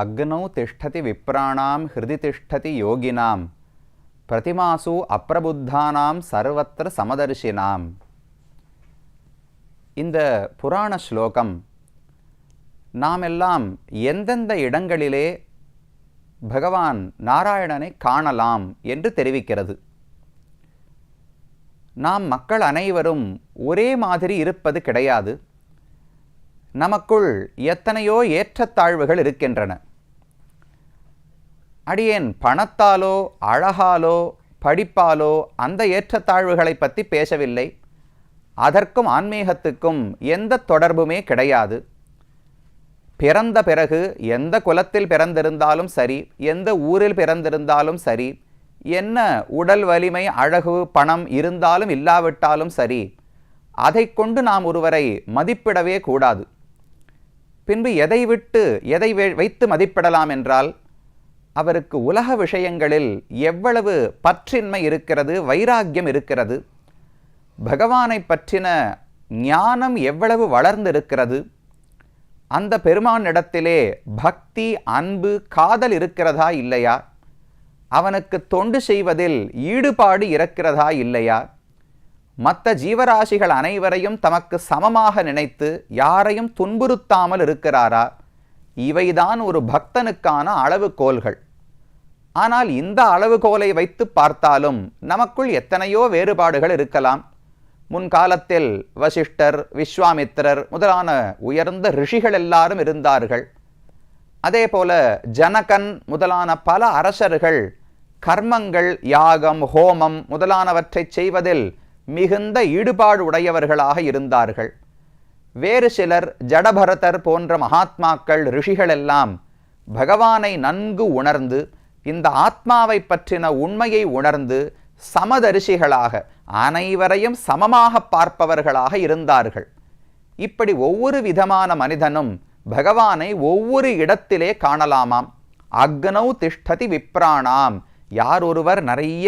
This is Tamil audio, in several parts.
அக்னௌ திஷ்டதி விப்ராணாம் ஹிருதி திஷ்டதி யோகினாம் பிரதிமாசு அப்பிரபுத்தானாம் சர்வத்திர சமதர்ஷினாம் இந்த புராண ஸ்லோகம் நாம் எல்லாம் எந்தெந்த இடங்களிலே பகவான் நாராயணனை காணலாம் என்று தெரிவிக்கிறது. நாம் மக்கள் அனைவரும் ஒரே மாதிரி இருப்பது கிடையாது. நமக்குள் எத்தனையோ ஏற்றத்தாழ்வுகள் இருக்கின்றன. அடியேன் பணத்தாலோ அழகாலோ படிப்பாலோ அந்த ஏற்றத்தாழ்வுகளை பற்றி பேசவில்லை. அதற்கும் ஆன்மீகத்துக்கும் எந்த தொடர்புமே கிடையாது. பிறந்த பிறகு எந்த குலத்தில் பிறந்திருந்தாலும் சரி எந்த ஊரில் பிறந்திருந்தாலும் சரி என்ன உடல் வலிமை அழகு பணம் இருந்தாலும் இல்லாவிட்டாலும் சரி அதை கொண்டு நாம் ஒருவரை மதிப்பிடவே கூடாது. பின்பு எதை விட்டு எதை வைத்து மதிப்பிடலாம் என்றால் அவருக்கு உலக விஷயங்களில் எவ்வளவு பற்றின்மை இருக்கிறது வைராக்கியம் இருக்கிறது பகவானை பற்றின ஞானம் எவ்வளவு வளர்ந்திருக்கிறது அந்த பெருமானிடத்திலே பக்தி அன்பு காதல் இருக்கிறதா இல்லையா? அவனுக்கு தொண்டு செய்வதில் ஈடுபாடு இருக்கிறதா இல்லையா? மற்ற ஜீவராசிகள் அனைவரையும் தமக்கு சமமாக நினைத்து யாரையும் துன்புறுத்தாமல் இருக்கிறாரா? இவைதான் ஒரு பக்தனுக்கான அளவுகோல்கள். ஆனால் இந்த அளவுகோலை வைத்து பார்த்தாலும் நமக்குள் எத்தனையோ வேறுபாடுகள் இருக்கலாம். முன்காலத்தில் வசிஷ்டர் விஸ்வாமித்திரர் முதலான உயர்ந்த ரிஷிகள் எல்லாரும் இருந்தார்கள். அதே போல ஜனகன் முதலான பல அரசர்கள் கர்மங்கள் யாகம் ஹோமம் முதலானவற்றை செய்வதில் மிகுந்த ஈடுபாடு உடையவர்களாக இருந்தார்கள். வேறு சிலர் ஜடபரதர் போன்ற மகாத்மாக்கள் ரிஷிகள் எல்லாம் பகவானை நன்கு உணர்ந்து இந்த ஆத்மாவை பற்றின உண்மையை உணர்ந்து சமதரிசிகளாக அனைவரையும் சமமாக பார்ப்பவர்களாக இருந்தார்கள். இப்படி ஒவ்வொரு விதமான மனிதனும் பகவானை ஒவ்வொரு இடத்திலே காணலாமாம். அக்னௌ திஷ்டதி விப்ராணாம். யார் ஒருவர் நிறைய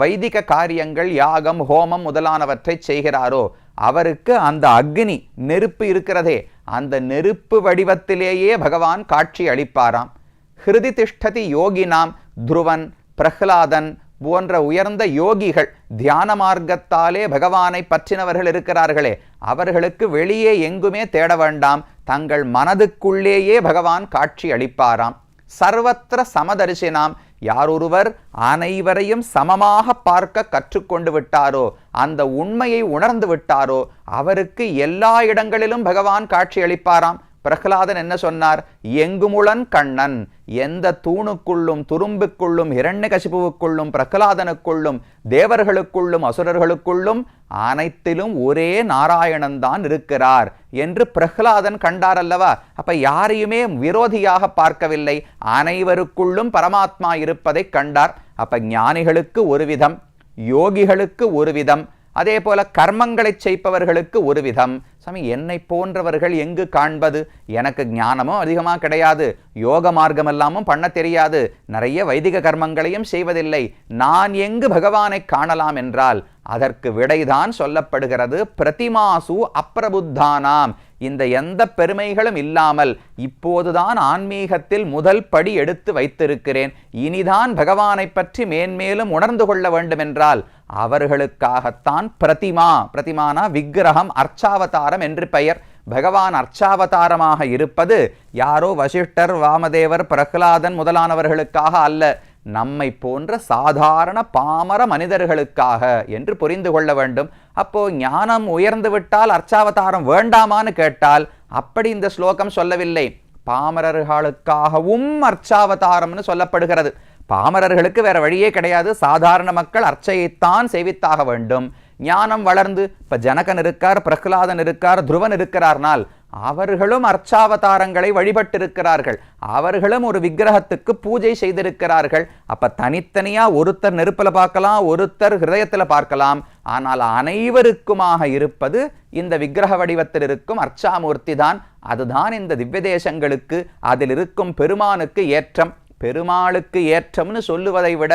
வைதிக காரியங்கள் யாகம் ஹோமம் முதலானவற்றை செய்கிறாரோ அவருக்கு அந்த அக்னி நெருப்பு இருக்கிறதே அந்த நெருப்பு வடிவத்திலேயே பகவான் காட்சி அளிப்பாராம். ஹிருதி திஷ்டதி யோகினாம் துருவன் பிரஹ்லாதன் போன்ற உயர்ந்த யோகிகள் தியான மார்க்கத்தாலே பகவானை பற்றினவர்கள் இருக்கிறார்களே அவர்களுக்கு வெளியே எங்குமே தேட வேண்டாம் தங்கள் மனதுக்குள்ளேயே பகவான் காட்சி அளிப்பாராம். சர்வத்திர சமதரிசினாம் யாரொருவர் அனைவரையும் சமமாக பார்க்க கற்றுக்கொண்டு விட்டாரோ அந்த உண்மையை உணர்ந்து விட்டாரோ அவருக்கு எல்லா இடங்களிலும் பகவான் காட்சி அளிப்பாராம் பிரகலாதன் என்ன சொன்னார்? எங்குமுளன் கண்ணன் எந்த தூணுக்குள்ளும் துரும்புக்குள்ளும் இரண்யகசிபுவுக்குள்ளும் பிரகலாதனுக்குள்ளும் தேவர்களுக்குள்ளும் அசுரர்களுக்குள்ளும் அனைத்திலும் ஒரே நாராயணன் தான் இருக்கிறார் என்று பிரகலாதன் கண்டார் அல்லவா அப்ப யாரையுமே விரோதியாக பார்க்கவில்லை. அனைவருக்குள்ளும் பரமாத்மா இருப்பதை கண்டார். அப்ப ஞானிகளுக்கு ஒரு விதம் யோகிகளுக்கு ஒரு விதம் அதே போல கர்மங்களை செய்பவர்களுக்கு ஒரு விதம். சாமி என்னை போன்றவர்கள் எங்கு காண்பது? எனக்கு ஞானமும் அதிகமாக கிடையாது. யோக மார்க்கம் எல்லாமும் பண்ண தெரியாது. நிறைய வைதிக கர்மங்களையும் செய்வதில்லை. நான் எங்கு பகவானை காணலாம் என்றால் அதற்கு விடைதான் சொல்லப்படுகிறது பிரதிமாசு அப்பிரபுத்தானாம். இந்த எந்த பெருமைகளும் இல்லாமல் இப்போதுதான் ஆன்மீகத்தில் முதல் படி எடுத்து வைத்திருக்கிறேன். இனிதான் பகவானை பற்றி மேன்மேலும் உணர்ந்து கொள்ள வேண்டுமென்றால் அவர்களுக்காகத்தான் பிரதிமா பிரதிமானா விக்கிரகம் அர்ச்சாவதாரம் என்று பெயர். பகவான் அர்ச்சாவதாரமாக இருப்பது யாரோ வசிஷ்டர் வாமதேவர் பிரகலாதன் முதலானவர்களுக்காக அல்ல. நம்மை போன்ற சாதாரண பாமர மனிதர்களுக்காக என்று புரிந்து கொள்ள வேண்டும். அப்போ ஞானம் உயர்ந்துவிட்டால் அர்ச்சாவதாரம் வேண்டாமான்னு கேட்டால் அப்படி இந்த ஸ்லோகம் சொல்லவில்லை. பாமரர்களுக்காகவும் அர்ச்சாவதாரம்னு சொல்லப்படுகிறது. பாமரர்களுக்கு வேற வழியே கிடையாது. சாதாரண மக்கள் அர்ச்சையைத்தான் சேவித்தாக வேண்டும். ஞானம் வளர்ந்து இப்போ ஜனகன் இருக்கார் பிரகலாதன் இருக்கார் துருவன் இருக்கிறார்னால் அவர்களும் அர்ச்சாவதாரங்களை வழிபட்டிருக்கிறார்கள். அவர்களும் ஒரு விக்கிரகத்துக்கு பூஜை செய்திருக்கிறார்கள். அப்போ தனித்தனியாக ஒருத்தர் நெருப்பில் பார்க்கலாம் ஒருத்தர் ஹிரதயத்தில் பார்க்கலாம். ஆனால் அனைவருக்குமாக இருப்பது இந்த விக்கிரக வடிவத்தில் இருக்கும் அர்ச்சாமூர்த்தி தான். அதுதான் இந்த திவ்ய தேசங்களுக்கு அதில் இருக்கும் பெருமானுக்கு ஏற்றம். பெருமாளுக்கு ஏற்றம்னு சொல்லுவதை விட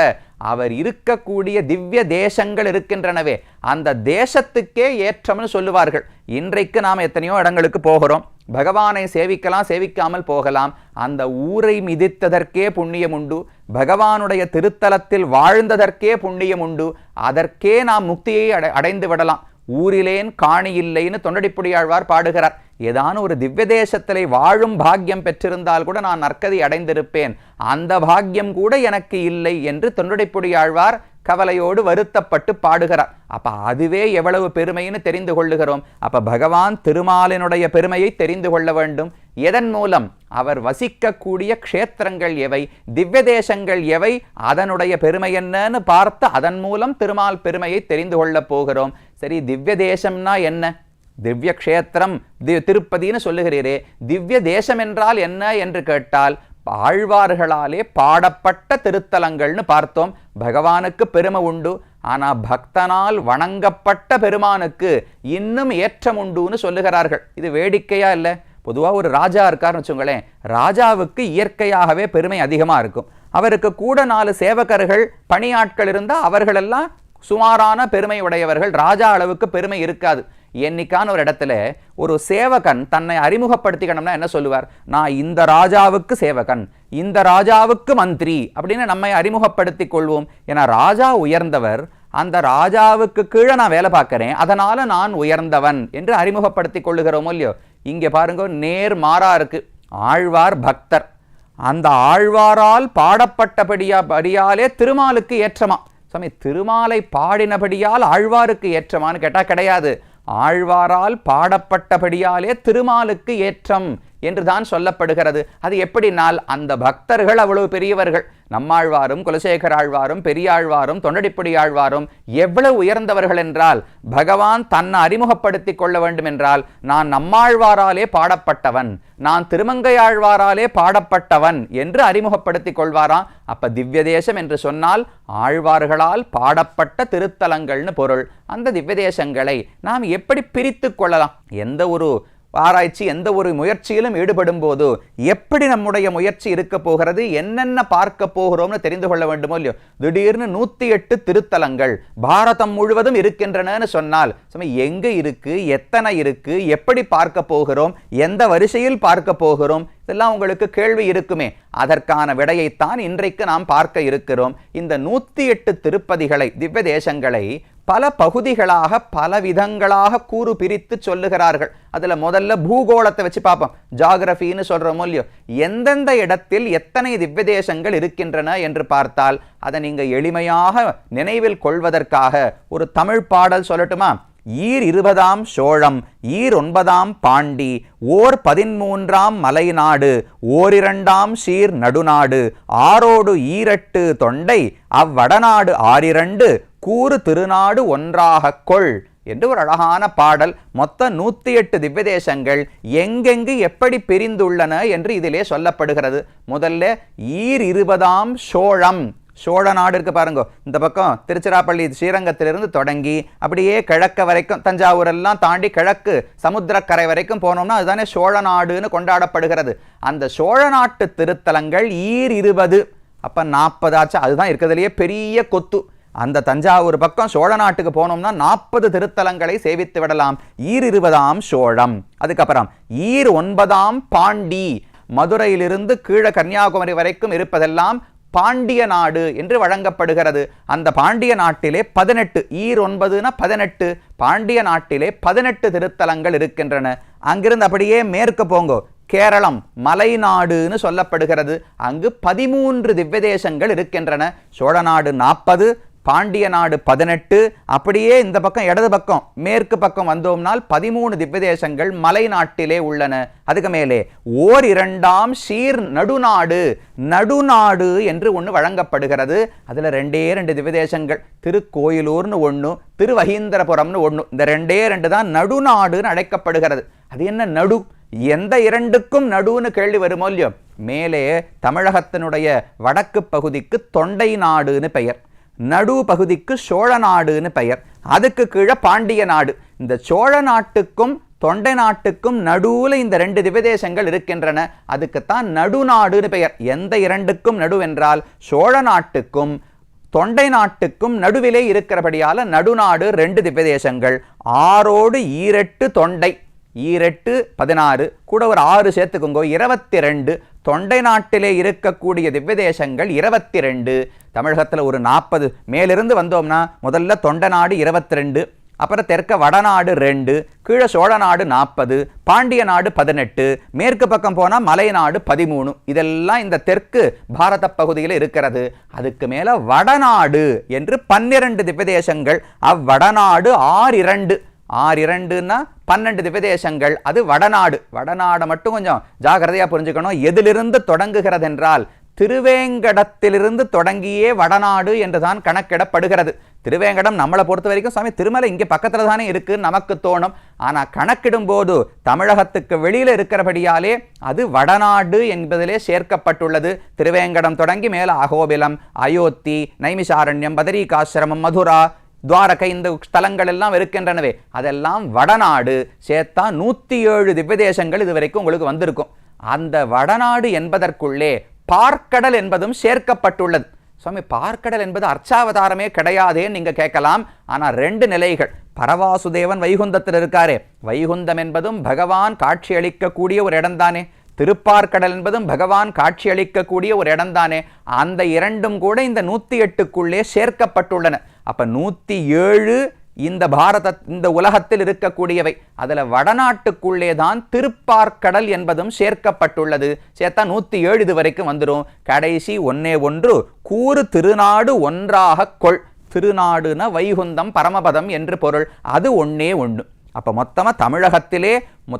அவர் இருக்கக்கூடிய திவ்ய தேசங்கள் இருக்கின்றனவே அந்த தேசத்துக்கே ஏற்றம்னு சொல்லுவார்கள். இன்றைக்கு நாம் எத்தனையோ இடங்களுக்கு போகிறோம். பகவானை சேவிக்கலாம் சேவிக்காமல் போகலாம். அந்த ஊரை மிதித்ததற்கே புண்ணியம் உண்டு. பகவானுடைய திருத்தலத்தில் வாழ்ந்ததற்கே புண்ணியம் உண்டு. அதற்கே நாம் முக்தியை அடை அடைந்து விடலாம். ஊரிலேன் காணி இல்லைன்னு தொண்டடிப்புடியாழ்வார் பாடுகிறார். ஏதான ஒரு திவ்ய தேசத்திலே வாழும் பாக்கியம் பெற்றிருந்தால் கூட நான் நற்கதி அடைந்திருப்பேன். அந்த பாக்கியம் கூட எனக்கு இல்லை என்று தொண்டடிப்புடியாழ்வார் கவலையோடு வருத்தப்பட்டு பாடுகிறார். அப்ப அதுவே எவ்வளவு பெருமைன்னு தெரிந்து கொள்ளுகிறோம். அப்ப பகவான் திருமாலினுடைய பெருமையை தெரிந்து கொள்ள வேண்டும். எதன் மூலம்? அவர் வசிக்கக்கூடிய க்ஷேத்திரங்கள் எவை? திவ்ய தேசங்கள் எவை? அதனுடைய பெருமை என்னன்னு பார்த்து அதன் மூலம் திருமால் பெருமையை தெரிந்து கொள்ளப் போகிறோம். சரி திவ்ய தேசம்னா என்ன திவ்ய க்ஷேத்திரம் தி திருப்பதின்னு சொல்லுகிறீரே. திவ்ய தேசம் என்றால் என்ன என்று கேட்டால் ஆழ்வார்களாலே பாடப்பட்ட திருத்தலங்கள்னு பார்த்தோம். பகவானுக்கு பெருமை உண்டு. ஆனா பக்தனால் வணங்கப்பட்ட பெருமானுக்கு இன்னும் ஏற்றம் உண்டுன்னு சொல்லுகிறார்கள். இது வேடிக்கையா இல்லை? பொதுவாக ஒரு ராஜா இருக்காருன்னு வச்சுங்களேன். ராஜாவுக்கு இயற்கையாகவே பெருமை அதிகமாக இருக்கும். அவருக்கு கூட நாலு சேவகர்கள் பணியாட்கள் இருந்தால் அவர்களெல்லாம் சுமாரான பெருமை உடையவர்கள் ராஜா அளவுக்கு பெருமை இருக்காது. என்னைக்கான ஒரு இடத்துல ஒரு சேவகன் தன்னை அறிமுகப்படுத்திக்கணும்னா என்ன சொல்லுவார்? நான் இந்த ராஜாவுக்கு சேவகன் இந்த ராஜாவுக்கு மந்திரி அப்படின்னு நம்மை அறிமுகப்படுத்திக் கொள்வோம். ஏன்னா ராஜா உயர்ந்தவர் அந்த ராஜாவுக்கு கீழே நான் வேலை பார்க்குறேன் அதனால நான் உயர்ந்தவன் என்று அறிமுகப்படுத்திக் கொள்ளுகிறோமோ இல்லையோ? இங்கே பாருங்க நேர் மாறா இருக்கு. ஆழ்வார் பக்தர். அந்த ஆழ்வாரால் பாடப்பட்டபடியா படியாலே திருமாலுக்கு ஏற்றமா? சாமி திருமாலை பாடினபடியால் ஆழ்வாருக்கு ஏற்றமான்னு கேட்டால் கிடையாது. ஆழ்வாரால் பாடப்பட்டபடியாலே திருமாலுக்கு ஏற்றம் என்றுதான் சொல்லப்படுகிறது. அது எப்படினால் அந்த பக்தர்கள் அவ்வளவு பெரியவர்கள். நம்மாழ்வாரும் குலசேகர ஆழ்வாரும் பெரியாழ்வாரும் தொண்டடிப்படி ஆழ்வாரும் எவ்வளவு உயர்ந்தவர்கள் என்றால் பகவான் தன்னை அறிமுகப்படுத்திக் கொள்ள வேண்டும் என்றால் நான் நம்மாழ்வாராலே பாடப்பட்டவன் நான் திருமங்கையாழ்வாராலே பாடப்பட்டவன் என்று அறிமுகப்படுத்திக் கொள்வாராம் அப்ப திவ்ய தேசம் என்று சொன்னால் ஆழ்வார்களால் பாடப்பட்ட திருத்தலங்கள்னு பொருள். அந்த திவ்ய தேசங்களை நாம் எப்படி பிரித்து கொள்ளலாம்? எந்த ஒரு ஆராய்ச்சி எந்த ஒரு முயற்சியிலும் ஈடுபடும் போது எப்படி நம்முடைய முயற்சி இருக்க போகிறது என்னென்ன பார்க்க போகிறோம்னு தெரிந்து கொள்ள வேண்டுமோ இல்லையோ? திடீர்னு நூத்தி எட்டு திருத்தலங்கள் பாரதம் முழுவதும் இருக்கின்றனன்னு சொன்னால் சும்மா எங்க இருக்கு எத்தனை இருக்கு எப்படி பார்க்க போகிறோம் எந்த வரிசையில் பார்க்க போகிறோம் இதெல்லாம் உங்களுக்கு கேள்வி இருக்குமே. அதற்கான விடையைத்தான் இன்றைக்கு நாம் பார்க்க இருக்கிறோம். இந்த நூத்தி எட்டு திருப்பதிகளை திவ்ய தேசங்களை பல பகுதிகளாக பல விதங்களாக கூறு பிரித்து சொல்லுகிறார்கள். அதில் முதல்ல பூகோளத்தை வச்சு பார்ப்போம். ஜாகிரபின்னு சொல்கிறோமோ இல்லையோ? எந்தெந்த இடத்தில் எத்தனை திவ்ய தேசங்கள் இருக்கின்றன என்று பார்த்தால் அதை நீங்கள் எளிமையாக நினைவில் கொள்வதற்காக ஒரு தமிழ் பாடல் சொல்லட்டுமா? ஈர் இருபதாம் சோழம் ஈர் ஒன்பதாம் பாண்டி ஓர் பதிமூன்றாம் மலைநாடு ஓரிரண்டாம் சீர் நடுநாடு ஆரோடு ஈரட்டு தொண்டை அவ்வடநாடு ஆறிரண்டு கூறு திருநாடு ஒன்றாகக் கொள் என்று ஒரு அழகான பாடல். மொத்த நூத்தி எட்டு திவ்ய தேசங்கள் எங்கெங்கு எப்படி பிரிந்துள்ளன என்று இதிலே சொல்லப்படுகிறது. முதல்ல ஈர் இருபதாம் சோழம். சோழ நாடு இருக்கு பாருங்க. இந்த பக்கம் திருச்சிராப்பள்ளி ஸ்ரீரங்கத்திலிருந்து தொடங்கி அப்படியே கிழக்க வரைக்கும் தஞ்சாவூர் எல்லாம் தாண்டி கிழக்கு சமுத்திரக்கரை வரைக்கும் போனோம்னா அதுதானே சோழ நாடுன்னு கொண்டாடப்படுகிறது. அந்த சோழ நாட்டு திருத்தலங்கள் ஈர் இருபது. அப்போ நாற்பதாச்சு அதுதான் இருக்கிறதுலையே பெரிய கொத்து. அந்த தஞ்சாவூர் பக்கம் சோழ நாட்டுக்கு போனோம்னா நாற்பது திருத்தலங்களை சேவித்து விடலாம். ஈர் இருபதாம் சோழம். அதுக்கப்புறம் ஈர் ஒன்பதாம் பாண்டி. மதுரையிலிருந்து கீழே கன்னியாகுமரி வரைக்கும் இருப்பதெல்லாம் பாண்டிய நாடு என்று வழங்கப்படுகிறது. அந்த பாண்டிய நாட்டிலே பதினெட்டு ஈர் ஒன்பதுனா பதினெட்டு பாண்டிய நாட்டிலே பதினெட்டு திருத்தலங்கள் இருக்கின்றன. அங்கிருந்து அப்படியே மேற்கு போங்கோ. கேரளம் மலைநாடுன்னு சொல்லப்படுகிறது. அங்கு பதிமூன்று திவ்யதேசங்கள் இருக்கின்றன. சோழநாடு நாற்பது பாண்டிய நாடு பதினெட்டு. அப்படியே இந்த பக்கம் இடது பக்கம் மேற்கு பக்கம் வந்தோம்னால் பதிமூணு திவ்ய தேசங்கள் மலை நாட்டிலே உள்ளன. அதுக்கு மேலே ஓர் இரண்டாம் சீர் நடுநாடு நடுநாடு என்று ஒன்று வழங்கப்படுகிறது. அதில் ரெண்டே ரெண்டு திவ்ய தேசங்கள் திருக்கோயிலூர்னு ஒன்று திருவகீந்திரபுரம்னு ஒன்று இந்த ரெண்டே ரெண்டு தான் நடுநாடுன்னு அழைக்கப்படுகிறது. அது என்ன நடு? எந்த இரண்டுக்கும் நடுவுன்னு கேள்வி வருமோ இல்லையோ? மேலே தமிழகத்தினுடைய வடக்கு பகுதிக்கு தொண்டை நாடுன்னு பெயர். நடு பகுதிக்கு சோழ நாடுன்னு பெயர். அதுக்கு கீழே பாண்டிய நாடு. இந்த சோழ நாட்டுக்கும் தொண்டை நாட்டுக்கும் நடுவில் இந்த ரெண்டு திவதேசங்கள் இருக்கின்றன. அதுக்குத்தான் நடுநாடுன்னு பெயர். எந்த இரண்டுக்கும் நடுவென்றால் சோழ நாட்டுக்கும் தொண்டை நாட்டுக்கும் நடுவிலே இருக்கிறபடியால நடுநாடு ரெண்டு திவதேசங்கள் ஆறோடு ஈரெட்டு தொண்டை. ஈரெட்டு பதினாறு கூட ஒரு ஆறு சேர்த்துக்கோங்க. இருபத்தி ரெண்டு தொண்டை நாட்டிலே இருக்கக்கூடிய திவ்யதேசங்கள் இருபத்தி ரெண்டு தமிழகத்தில் ஒரு நாற்பது மேலிருந்து வந்தோம்னா முதல்ல தொண்டை நாடு இருபத்தி ரெண்டு அப்புறம் தெற்க வடநாடு ரெண்டு கீழே சோழ நாடு நாற்பது பாண்டிய நாடு பதினெட்டு மேற்கு பக்கம் போனால் மலைநாடு பதிமூணு. இதெல்லாம் இந்த தெற்கு பாரத பகுதியில் இருக்கிறது. அதுக்கு மேலே வடநாடு என்று பன்னிரண்டு திவ்யதேசங்கள் அவ்வடநாடு ஆறு இரண்டு. ஆறு இரண்டுன்னா பன்னெண்டு திவதேசங்கள் அது வடநாடு. வடநாடை மட்டும் கொஞ்சம் ஜாகிரதையாக புரிஞ்சுக்கணும். எதிலிருந்து தொடங்குகிறது என்றால் திருவேங்கடத்திலிருந்து தொடங்கியே வடநாடு என்றுதான் கணக்கிடப்படுகிறது. திருவேங்கடம் நம்மளை பொறுத்த வரைக்கும் சுவாமி திருமலை இங்கே பக்கத்தில் தானே இருக்குன்னு நமக்கு தோணும். ஆனால் கணக்கிடும் போது தமிழகத்துக்கு வெளியில் இருக்கிறபடியாலே அது வடநாடு என்பதிலே சேர்க்கப்பட்டுள்ளது. திருவேங்கடம் தொடங்கி மேல அகோபிலம் அயோத்தி நைமிசாரண்யம் பதரிகாசிரமம் மதுரா துவாரகை இந்த ஸ்தலங்கள் எல்லாம் இருக்கின்றனவே. அதெல்லாம் வடநாடு சேர்த்தா நூற்றி ஏழு திவ்யதேசங்கள் இது வரைக்கும் உங்களுக்கு வந்திருக்கும். அந்த வடநாடு என்பதற்குள்ளே பார்க்கடல் என்பதும் சேர்க்கப்பட்டுள்ளது. சுவாமி பார்க்கடல் என்பது அர்ச்சாவதாரமே கிடையாதேன்னு நீங்கள் கேட்கலாம். ஆனால் ரெண்டு நிலைகள். பரவாசுதேவன் வைகுந்தத்தில் இருக்காரே. வைகுந்தம் என்பதும் பகவான் காட்சி அளிக்கக்கூடிய ஒரு இடம்தானே. திருப்பார்க்கடல் என்பதும் பகவான் காட்சி அளிக்கக்கூடிய ஒரு இடம்தானே. அந்த இரண்டும் கூட இந்த நூற்றி எட்டுக்குள்ளே சேர்க்கப்பட்டுள்ளன. அப்போ நூற்றி ஏழு இந்த பாரத இந்த உலகத்தில் இருக்கக்கூடியவை. அதில் வடநாட்டுக்குள்ளே தான் திருப்பார்க்கடல் என்பதும் சேர்க்கப்பட்டுள்ளது. சேர்த்தா நூற்றி ஏழு இது வரைக்கும் வந்துடும் கடைசி ஒன்னே ஒன்று கூறு திருநாடு ஒன்றாக கொள். திருநாடுன வைகுந்தம் பரமபதம் என்று பொருள். அது ஒன்னே ஒன்று அப்போ மொத்தமாக தமிழகத்திலே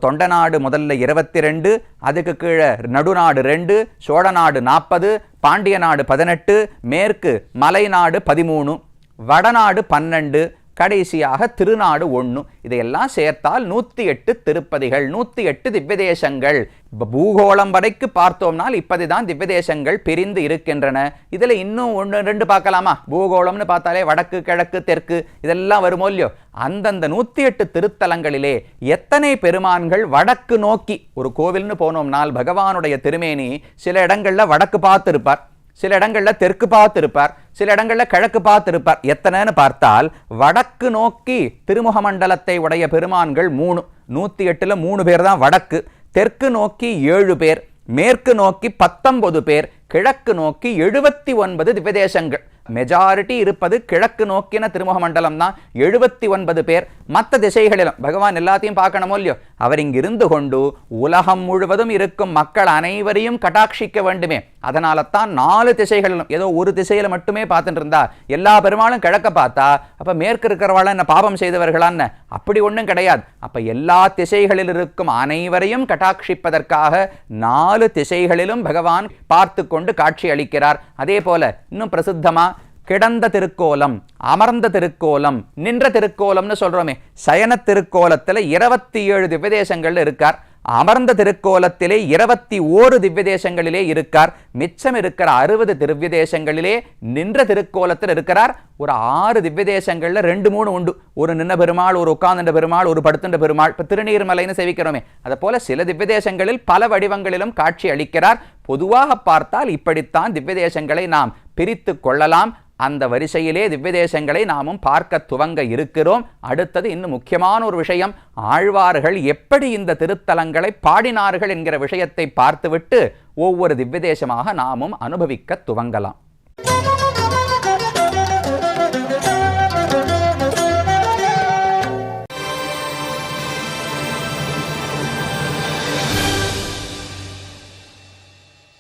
தொண்டநாடு முதல்ல இருபத்தி ரெண்டு அதுக்கு கீழே நடுநாடு ரெண்டு சோழநாடு நாற்பது பாண்டிய நாடு பதினெட்டு மேற்கு மலைநாடு பதிமூணு. வடநாடு பன்னெண்டு கடைசியாக திருநாடு ஒன்று இதையெல்லாம் சேர்த்தால் நூற்றி எட்டு திருப்பதிகள் நூற்றி எட்டு திவ்யதேசங்கள். இப்போ பூகோளம் வரைக்கு பார்த்தோம்னால் இப்படிதான் திவ்யதேசங்கள் பிரிந்து இருக்கின்றன. இதில் இன்னும் ஒன்று ரெண்டு பார்க்கலாமா? பூகோளம்னு பார்த்தாலே வடக்கு கிழக்கு தெற்கு இதெல்லாம் வருமோ இல்லையோ? அந்தந்த நூற்றி எட்டு திருத்தலங்களிலே எத்தனை பெருமான்கள் வடக்கு நோக்கி ஒரு கோவில்னு போனோம்னால் பகவானுடைய திருமேனி சில இடங்களில் வடக்கு பார்த்துருப்பார். சில இடங்களில் தெற்கு பார்த்திருப்பார் சில இடங்களில் கிழக்கு பார்த்திருப்பார். எத்தனைன்னு பார்த்தால் வடக்கு நோக்கி திருமுக மண்டலத்தை உடைய பெருமான்கள் மூணு நூற்றி எட்டில் மூணு பேர் தான் வடக்கு. தெற்கு நோக்கி ஏழு பேர் மேற்கு நோக்கி பத்தொன்பது பேர் கிழக்கு நோக்கி எழுபத்தி ஒன்பது திவதேசங்கள் மெஜாரிட்டி இருப்பது கிழக்கு நோக்கின திருமுக மண்டலம் தான். எழுபத்தி ஒன்பது பேர். மற்ற திசைகளிலும் பகவான் எல்லாத்தையும் பார்க்கணுமோ இல்லையோ? அவர் இங்கிருந்து கொண்டு உலகம் முழுவதும் இருக்கும் மக்கள் அனைவரையும் கட்டாட்சிக்க வேண்டுமே. அதனால தான் நாலு திசைகளிலும் ஏதோ ஒரு திசையில மட்டுமே பார்த்துட்டு இருந்தா எல்லா பெருமாளும் கிழக்க பார்த்தா அப்ப மேற்கு இருக்கிறவாள் என்ன பாபம் செய்தவர்களான்னு அப்படி ஒன்றும் கிடையாது. அப்ப எல்லா திசைகளில் இருக்கும் அனைவரையும் கட்டாட்சிப்பதற்காக நாலு திசைகளிலும் பகவான் பார்த்து கொண்டு காட்சி அளிக்கிறார். அதே போல இன்னும் பிரசித்தமா கிடந்த திருக்கோலம் அமர்ந்த திருக்கோலம் நின்ற திருக்கோலம்னு சொல்றோமே. சயன திருக்கோலத்தில் இருபத்தி ஏழு திவ்யதேசங்கள் இருக்கார். அமர்ந்த திருக்கோலத்திலே இருபத்தி ஓரு திவ்யதேசங்களிலே இருக்கார். மிச்சம் இருக்கிற அறுபது திவ்யதேசங்களிலே நின்ற திருக்கோலத்தில் இருக்கிறார். ஒரு ஆறு திவ்யதேசங்களில் ரெண்டு மூணு உண்டு. ஒரு நின்ன பெருமாள் ஒரு உட்கார்ந்த பெருமாள் ஒரு படுத்துண்ட பெருமாள். இப்போ திருநீர்மலைன்னு சேவிக்கிறோமே. அதை போல சில திவ்யதேசங்களில் பல வடிவங்களிலும் காட்சி அளிக்கிறார். பொதுவாக பார்த்தால் இப்படித்தான் திவ்யதேசங்களை நாம் பிரித்து கொள்ளலாம். அந்த வரிசையிலே திவ்யதேசங்களை நாமும் பார்க்க துவங்க இருக்கிறோம். அடுத்தது இன்னும் முக்கியமான ஒரு விஷயம் ஆழ்வார்கள் எப்படி இந்த திருத்தலங்களை பாடினார்கள் என்கிற விஷயத்தை பார்த்துவிட்டு ஒவ்வொரு திவ்யதேசமாக நாமும் அனுபவிக்க துவங்கலாம்.